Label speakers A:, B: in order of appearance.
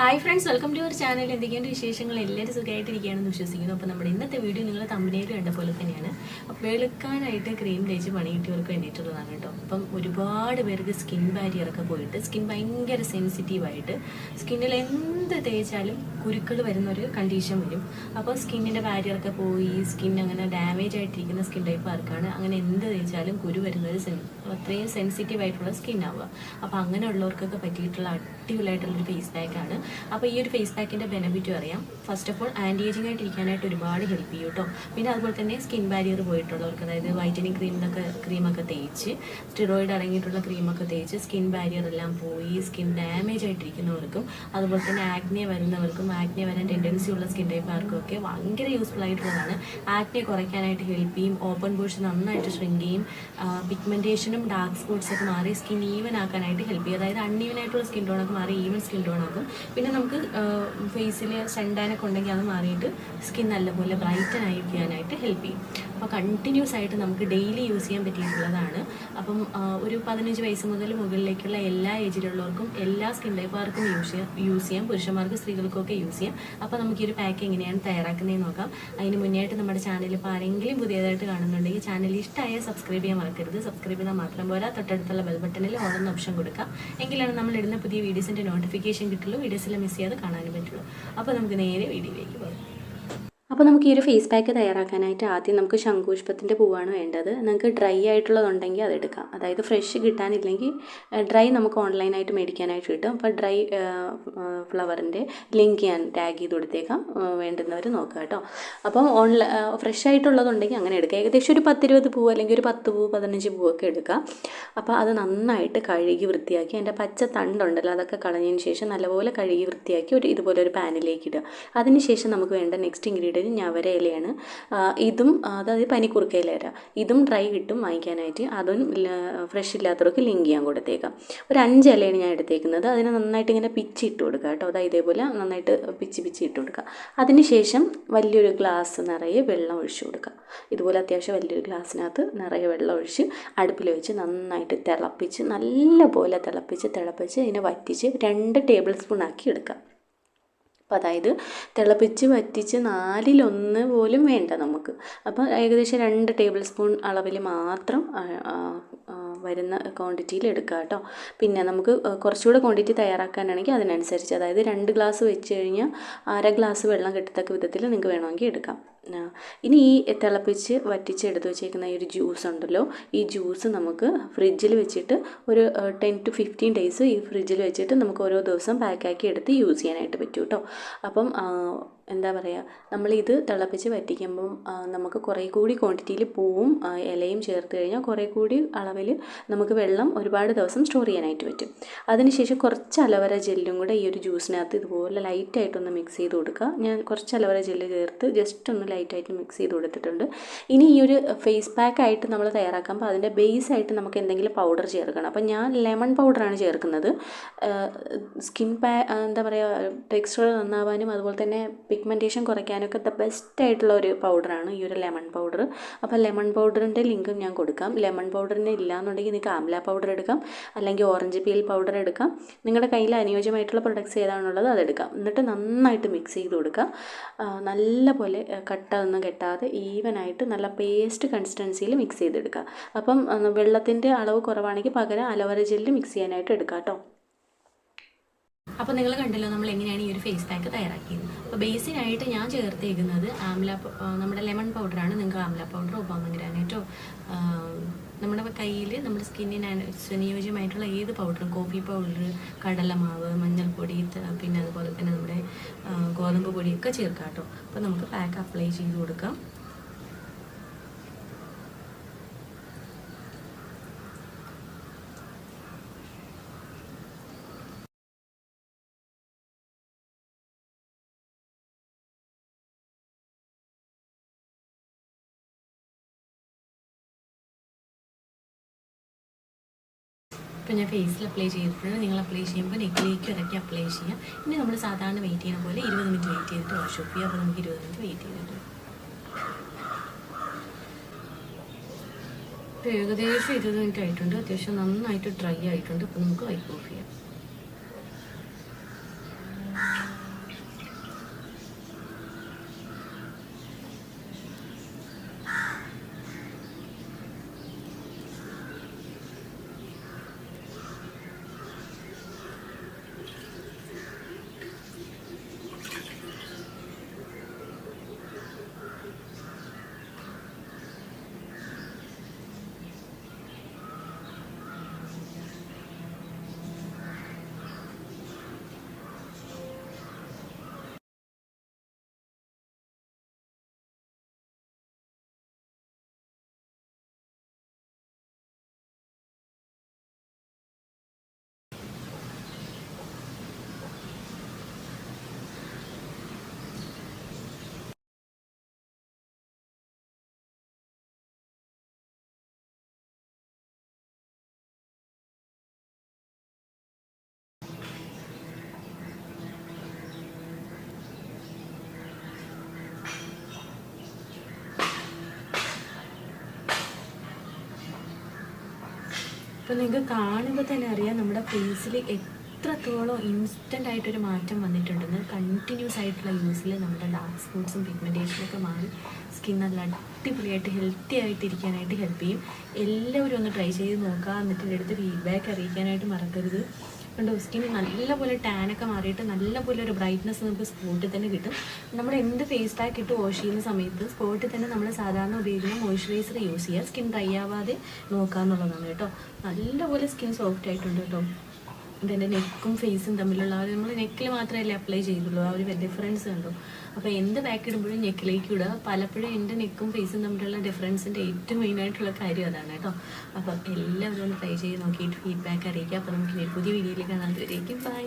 A: Hi friends welcome to our channel എന്തൊക്കെയാണ് വിശേഷങ്ങൾ? എല്ലാവരും സുഖമായിട്ടിരിക്കുകയാണെന്ന് വിശ്വസിക്കുന്നു. അപ്പോൾ നമ്മുടെ ഇന്നത്തെ വീഡിയോ നിങ്ങൾ തമ്പനയിൽ കണ്ട പോലെ തന്നെയാണ്. അപ്പോൾ വെളുക്കാനായിട്ട് ക്രീം തേച്ച് പണി കിട്ടിയവർക്ക് വേണ്ടിയിട്ടുള്ളതാണ് കേട്ടോ. അപ്പം ഒരുപാട് പേർക്ക് സ്കിൻ ബാരിയറൊക്കെ പോയിട്ട് സ്കിൻ ഭയങ്കര സെൻസിറ്റീവായിട്ട് സ്കിന്നിൽ എന്ത് തേച്ചാലും കുരുക്കൾ വരുന്ന ഒരു കണ്ടീഷൻ വരും അപ്പോൾ സ്കിന്നിന്റെ ബാരിയറൊക്കെ പോയി സ്കിൻ അങ്ങനെ ഡാമേജ് ആയിട്ടിരിക്കുന്ന സ്കിൻ ടൈപ്പ് ആർക്കാണ് അങ്ങനെ എന്ത് തേച്ചാലും കുരു വരുന്ന ഒരു അത്രയും സെൻസിറ്റീവ് ആയിട്ടുള്ള സ്കിൻ ആവുക. അപ്പോൾ അങ്ങനെയുള്ളവർക്കൊക്കെ പറ്റിയിട്ടുള്ള അടിപൊളിയായിട്ടുള്ളൊരു ഫേസ് പാക്കാണ് അപ്പോൾ ഈ ഒരു ഫേസ് പാക്കിന്റെ ബെനിഫിറ്റും അറിയാം first of all anti ageing ആയിട്ട് ഇരിക്കാനായിട്ട് ഒരുപാട് ഹെൽപ്പ് ചെയ്യും കേട്ടോ പിന്നെ അതുപോലെ തന്നെ സ്കിൻ ബാരിയർ പോയിട്ടുള്ളവർക്ക് അതായത് വൈറ്റനിങ് ക്രീമിനൊക്കെ ക്രീമൊക്കെ തേച്ച് സ്റ്റിറോയിഡ് അടങ്ങിയിട്ടുള്ള ക്രീമൊക്കെ തേച്ച് സ്കിൻ ബാരിയർ എല്ലാം പോയി സ്കിൻ ഡാമേജ് ആയിട്ടിരിക്കുന്നവർക്കും അതുപോലെ തന്നെ ആക്നെ വരുന്നവർക്കും ആക്നെ വരാൻ ടെൻഡൻസി ഉള്ള സ്കിൻ ടൈപ്പ് ആർക്കും ഒക്കെ ഭയങ്കര യൂസ്ഫുൾ ആയിട്ടുള്ളതാണ്. ആക്നെ കുറയ്ക്കാനായിട്ട് ഹെൽപ്പ് ചെയ്യും ഓപ്പൺ പോർഷൻ നന്നായിട്ട് ഷ്രിങ്ക് ചെയ്യും പിഗ്മെന്റേഷനും ഡാർക്ക് സ്പോട്ട്സ് ഒക്കെ മാറി സ്കിൻ ഈവൻ ആക്കാനായിട്ട് ഹെൽപ്പ് ചെയ്യും. അതായത് അൺഈവൻ ആയിട്ടുള്ള സ്കിൻ ടോണൊക്കെ മാറി ഈവൻ സ്കിൻ ടോൺ ആക്കും. പിന്നെ നമുക്ക് ഫേസിൽ സെൻഡാനൊക്കെ ഉണ്ടെങ്കിൽ അത് മാറിയിട്ട് സ്കിൻ നല്ലപോലെ ബ്രൈറ്റൻ ആയിരിക്കാനായിട്ട് ഹെൽപ്പ് ചെയ്യും. അപ്പോൾ കണ്ടിന്യൂസ് ആയിട്ട് നമുക്ക് ഡെയിലി യൂസ് ചെയ്യാൻ പറ്റിയിട്ടുള്ളതാണ്. അപ്പം ഒരു പതിനഞ്ച് വയസ്സ് മുതൽ മുകളിലേക്കുള്ള എല്ലാ ഏജിലുള്ളവർക്കും എല്ലാ സ്കിൻ ടൈപ്പുകാർക്കും യൂസ് ചെയ്യാം യൂസ് ചെയ്യാം. പുരുഷന്മാർക്ക് സ്ത്രീകൾക്കൊക്കെ യൂസ് ചെയ്യാം. അപ്പോൾ നമുക്ക് ഈ ഒരു പാക്ക് എങ്ങനെയാണ് തയ്യാറാക്കുന്നതെന്ന് നോക്കാം. അതിന് മുന്നേ ആയിട്ട് നമ്മുടെ ചാനൽ ഇപ്പോൾ ആരെങ്കിലും പുതിയതായിട്ട് കാണുന്നുണ്ടെങ്കിൽ ചാനൽ ഇഷ്ടമായ സബ്സ്ക്രൈബ് ചെയ്യാൻ മറക്കരുത്. സബ്സ്ക്രൈബ് ചെയ്താൽ മാത്രം പോരാ. തൊട്ടടുത്തുള്ള ബെൽ ബട്ടണിൽ ഓൺ ഓപ്ഷൻ കൊടുക്കാം. എങ്കിലാണ് നമ്മൾ ഇടുന്ന പുതിയ വീഡിയോസിന്റെ നോട്ടിഫിക്കേഷൻ കിട്ടുള്ളൂ. വീഡിയോസിൽ മിസ് ചെയ്യാതെ കാണാനും പറ്റുള്ളൂ. അപ്പോൾ നമുക്ക് നേരെ വീഡിയോയിലേക്ക് പോകാം.
B: അപ്പോൾ നമുക്ക് ഈ ഒരു ഫേസ് പാക്ക് തയ്യാറാക്കാനായിട്ട് ആദ്യം നമുക്ക് ശംഖുപുഷ്പത്തിന്റെ പൂവാണ് വേണ്ടത്. നിങ്ങൾക്ക് ഡ്രൈ ആയിട്ടുള്ളതുണ്ടെങ്കിൽ അതെടുക്കാം അതായത് ഫ്രഷ് കിട്ടാനില്ലെങ്കിൽ ഡ്രൈ നമുക്ക് ഓൺലൈനായിട്ട് മേടിക്കാനായിട്ട് കിട്ടും. അപ്പോൾ ഡ്രൈ ഫ്ലവറിന്റെ ലിങ്ക് ഞാൻ ടാഗ് ചെയ്ത് കൊടുത്തേക്കാം. വേണ്ടുന്നവർ നോക്കുക കേട്ടോ. അപ്പം ഓൺലൈ ഫ്രഷ് ആയിട്ടുള്ളതുണ്ടെങ്കിൽ അങ്ങനെ എടുക്കുക ഏകദേശം ഒരു പത്തിരുപത് പൂവ് അല്ലെങ്കിൽ ഒരു പത്ത് പൂവ് പതിനഞ്ച് പൂവൊക്കെ എടുക്കാം. അപ്പോൾ അത് നന്നായിട്ട് കഴുകി വൃത്തിയാക്കി അതിന്റെ പച്ച തണ്ടുണ്ടല്ലോ അതൊക്കെ കളഞ്ഞതിന് ശേഷം നല്ലപോലെ കഴുകി വൃത്തിയാക്കി ഒരു ഇതുപോലെ ഒരു പാനിലേക്ക് ഇടുക. അതിന് ശേഷം നമുക്ക് വേണ്ട നെക്സ്റ്റ് ഇൻഗ്രീഡിയന്റ് ഞവര ഇലയാണ് ഇതും അതായത് പനിക്കുറുക്ക ഇല ഇതും ഡ്രൈ കിട്ടും വാങ്ങിക്കാനായിട്ട്. അതും ഫ്രഷ് ഇല്ലാത്തവർക്ക് ലിങ്ക് ചെയ്യാൻ കൊടുത്തേക്കാം. ഒരു അഞ്ച് ഇലയാണ് ഞാൻ എടുത്തേക്കുന്നത്. അതിനെ നന്നായിട്ട് ഇങ്ങനെ പിച്ചി ഇട്ട് കൊടുക്കുക കേട്ടോ. അതായത് ഇതേപോലെ നന്നായിട്ട് പിച്ചി പിച്ചി ഇട്ട് കൊടുക്കുക. അതിനുശേഷം വലിയൊരു ഗ്ലാസ് നിറയെ വെള്ളം ഒഴിച്ചു കൊടുക്കുക. ഇതുപോലെ അത്യാവശ്യം വലിയൊരു ഗ്ലാസ്സിനകത്ത് നിറയെ വെള്ളം ഒഴിച്ച് അടുപ്പിൽ വെച്ച് നന്നായിട്ട് തിളപ്പിച്ച് നല്ലപോലെ തിളപ്പിച്ച് തിളപ്പിച്ച് ഇതിനെ വറ്റിച്ച് രണ്ട് ടേബിൾ സ്പൂൺ ആക്കി എടുക്കുക. അപ്പോൾ അതായത് തിളപ്പിച്ച് വറ്റിച്ച് നാലിലൊന്ന് പോലും വേണ്ട നമുക്ക്. അപ്പോൾ ഏകദേശം രണ്ട് ടേബിൾ സ്പൂൺ അളവിൽ മാത്രം വരുന്ന ക്വാണ്ടിറ്റിയിൽ എടുക്കുക കേട്ടോ പിന്നെ നമുക്ക് കുറച്ചുകൂടെ ക്വാണ്ടിറ്റി തയ്യാറാക്കാനാണെങ്കിൽ അതിനനുസരിച്ച് അതായത് രണ്ട് ഗ്ലാസ് വെച്ച് കഴിഞ്ഞാൽ അര ഗ്ലാസ് വെള്ളം കിട്ടത്തക്ക വിധത്തിൽ നിങ്ങൾക്ക് വേണമെങ്കിൽ എടുക്കാം. ഇനി ഈ തിളപ്പിച്ച് വറ്റിച്ച് എടുത്ത് വെച്ചേക്കുന്ന ഈ ഒരു ജ്യൂസ് ഉണ്ടല്ലോ ഈ ജ്യൂസ് നമുക്ക് ഫ്രിഡ്ജിൽ വെച്ചിട്ട് ഒരു ടെൻ ടു ഫിഫ്റ്റീൻ ഡേയ്സ് ഈ ഫ്രിഡ്ജിൽ വെച്ചിട്ട് നമുക്ക് ഓരോ ദിവസം പാക്കാക്കി എടുത്ത് യൂസ് ചെയ്യാനായിട്ട് പറ്റും കേട്ടോ അപ്പം എന്താ പറയുക നമ്മളിത് തിളപ്പിച്ച് വറ്റിക്കുമ്പം നമുക്ക് കുറേ കൂടി ക്വാണ്ടിറ്റിയിൽ പൂവും ഇലയും ചേർത്ത് കഴിഞ്ഞാൽ കുറേ കൂടി അളവിൽ നമുക്ക് വെള്ളം ഒരുപാട് ദിവസം സ്റ്റോർ ചെയ്യാനായിട്ട് പറ്റും. അതിനുശേഷം കുറച്ച് അലവര ജെല്ലും കൂടെ ഈ ഒരു ജ്യൂസിനകത്ത് ഇതുപോലെ ലൈറ്റായിട്ടൊന്ന് മിക്സ് ചെയ്ത് കൊടുക്കുക. ഞാൻ കുറച്ച് അലവര ജെല്ല് ചേർത്ത് ജസ്റ്റ് ഒന്ന് ലൈറ്റായിട്ട് മിക്സ് ചെയ്ത് കൊടുത്തിട്ടുണ്ട്. ഇനി ഈ ഒരു ഫേസ് പാക്ക് ആയിട്ട് നമ്മൾ തയ്യാറാക്കുമ്പോൾ അതിന്റെ ബേസ് ആയിട്ട് നമുക്ക് എന്തെങ്കിലും പൗഡർ ചേർക്കണം. അപ്പം ഞാൻ ലെമൺ പൗഡറാണ് ചേർക്കുന്നത്. സ്കിൻ പാ എന്താ പറയുക ടെക്സ്ചർ നന്നാവാനും അതുപോലെ തന്നെ പിഗ്മെന്റേഷൻ കുറയ്ക്കാനൊക്കെ ദ ബെസ്റ്റ് ആയിട്ടുള്ള ഒരു പൗഡറാണ് ഈ ഒരു ലെമൺ പൗഡർ അപ്പോൾ ലെമൺ പൗഡറിന്റെ ലിങ്കും ഞാൻ കൊടുക്കാം. ലെമൺ പൗഡറിന് ഇല്ലാന്നുണ്ടെങ്കിൽ നിങ്ങൾക്ക് ആംല പൗഡർ എടുക്കാം. അല്ലെങ്കിൽ ഓറഞ്ച് പീൽ പൗഡർ എടുക്കാം. നിങ്ങളുടെ കയ്യിൽ അനുയോജ്യമായിട്ടുള്ള പ്രൊഡക്ട്സ് ഏതാണുള്ളത് അതെടുക്കാം എന്നിട്ട് നന്നായിട്ട് മിക്സ് ചെയ്ത് കൊടുക്കുക. നല്ല നല്ലപോലെ കട്ട ഒന്നും കെട്ടാതെ ഈവനായിട്ട് നല്ല പേസ്റ്റ് കൺസിസ്റ്റൻസിയിൽ മിക്സ് ചെയ്തെടുക്കുക. അപ്പം വെള്ളത്തിന്റെ അളവ് കുറവാണെങ്കിൽ പകരം അലോവര ജെല്ല് മിക്സ് ചെയ്യാനായിട്ട് എടുക്കാം കേട്ടോ
A: അപ്പോൾ നിങ്ങൾ കണ്ടല്ലോ നമ്മൾ എങ്ങനെയാണ് ഈ ഒരു ഫേസ് പാക്ക് തയ്യാറാക്കിയത്. അപ്പോൾ ബേസിനായിട്ട് ഞാൻ ചേർത്തേക്കുന്നത് ആംല നമ്മുടെ ലെമൺ പൗഡറാണ്. നിങ്ങൾക്ക് ആംല പൗഡറോ പോമഗ്രാനൈറ്റോ നമ്മുടെ കയ്യിൽ നമ്മുടെ സ്കിന്നിന് അനുയോജ്യമായിട്ടുള്ള ഏത് പൗഡറും കോഫി പൗഡർ കടലമാവ് മഞ്ഞൾപ്പൊടി പിന്നെ അതുപോലെ തന്നെ നമ്മുടെ ഗോതമ്പ് പൊടിയൊക്കെ ചേർക്കാം കേട്ടോ അപ്പോൾ നമുക്ക് പാക്ക് അപ്ലൈ ചെയ്ത് കൊടുക്കാം. ഇപ്പം ഞാൻ ഫേസിൽ അപ്ലൈ ചെയ്തിട്ടുണ്ട്. നിങ്ങൾ അപ്ലൈ ചെയ്യുമ്പോൾ നെക്കിലേക്ക് ഇറക്കി അപ്ലൈ ചെയ്യാം. ഇനി നമ്മൾ സാധാരണ വെയിറ്റ് ചെയ്യുന്ന പോലെ ഇരുപത് മിനിറ്റ് വെയിറ്റ് ചെയ്തിട്ട് വാഷ് ഓഫ് ചെയ്യുക അപ്പോൾ നമുക്ക് ഇരുപത് മിനിറ്റ് വെയിറ്റ് ചെയ്തിട്ട് ഇപ്പോൾ ഏകദേശം ഇരുപത് മിനിറ്റ് ആയിട്ടുണ്ട്. അത്യാവശ്യം നന്നായിട്ട് ഡ്രൈ ആയിട്ടുണ്ട്. അപ്പോൾ നമുക്ക് വൈപ്പ് ഓഫ് ചെയ്യാം. അപ്പോൾ നിങ്ങൾക്ക് കാണുമ്പോൾ തന്നെ അറിയാം നമ്മുടെ ഫേസിൽ എത്രത്തോളം ഇൻസ്റ്റന്റ് ആയിട്ടൊരു മാറ്റം വന്നിട്ടുണ്ടെന്ന് കണ്ടിന്യൂസ് ആയിട്ടുള്ള യൂസിൽ നമ്മുടെ ഡാർക്ക് സ്പോട്ട്സും പിഗ്മെന്റേഷനും ഒക്കെ മാറി സ്കിൻ നല്ല അടിപൊളിയായിട്ട് ഹെൽത്തി ആയിട്ട് ഇരിക്കാനായിട്ട് ഹെൽപ്പ് ചെയ്യും. എല്ലാവരും ഒന്ന് ട്രൈ ചെയ്ത് നോക്കുക എന്നിട്ട് എന്റെ അടുത്ത് ഫീഡ്ബാക്ക് അറിയിക്കാനായിട്ട് മറക്കരുത്. കണ്ടോ? സ്കിൻ നല്ലപോലെ ടാനൊക്കെ മാറിയിട്ട് നല്ലപോലെ ഒരു ബ്രൈറ്റ്നസ് നമുക്ക് സ്പോട്ടിൽ തന്നെ കിട്ടും. നമ്മൾ എന്ത് ഫേസ് പാക്ക് ഇട്ട് വാഷ് ചെയ്യുന്ന സമയത്ത് സ്പോട്ടിൽ തന്നെ നമ്മൾ സാധാരണ ഉപയോഗിക്കുന്ന മോയ്സ്ചറൈസർ യൂസ് ചെയ്യുക സ്കിൻ ഡ്രൈ ആവാതെ നോക്കുക എന്നുള്ളതാണ് കേട്ടോ. നല്ലപോലെ സ്കിൻ സോഫ്റ്റ് ആയിട്ടുണ്ട് കേട്ടോ. ഇതെന്റെ നെക്കും ഫേസും തമ്മിലുള്ള ആ ഒരു നമ്മൾ നെക്കിൽ മാത്രമല്ലേ അപ്ലൈ ചെയ്തുള്ളൂ. ആ ഒരു ഡിഫറൻസ് കണ്ടു? അപ്പോൾ എന്ത് പാക്ക് ഇടുമ്പോഴും നെക്കിലേക്ക് ഇടുക. പലപ്പോഴും എന്റെ നെക്കും ഫേസും തമ്മിലുള്ള ഡിഫറൻസിന്റെ ഏറ്റവും മെയിൻ ആയിട്ടുള്ള കാര്യം അതാണ് കേട്ടോ. അപ്പോൾ എല്ലാവരും ഒന്ന് ട്രൈ ചെയ്ത് നോക്കിയിട്ട് ഫീഡ്ബാക്ക് അറിയിക്കുക. അപ്പോൾ നമുക്ക് പുതിയ വീഡിയോയിൽ കാണാൻ ബൈ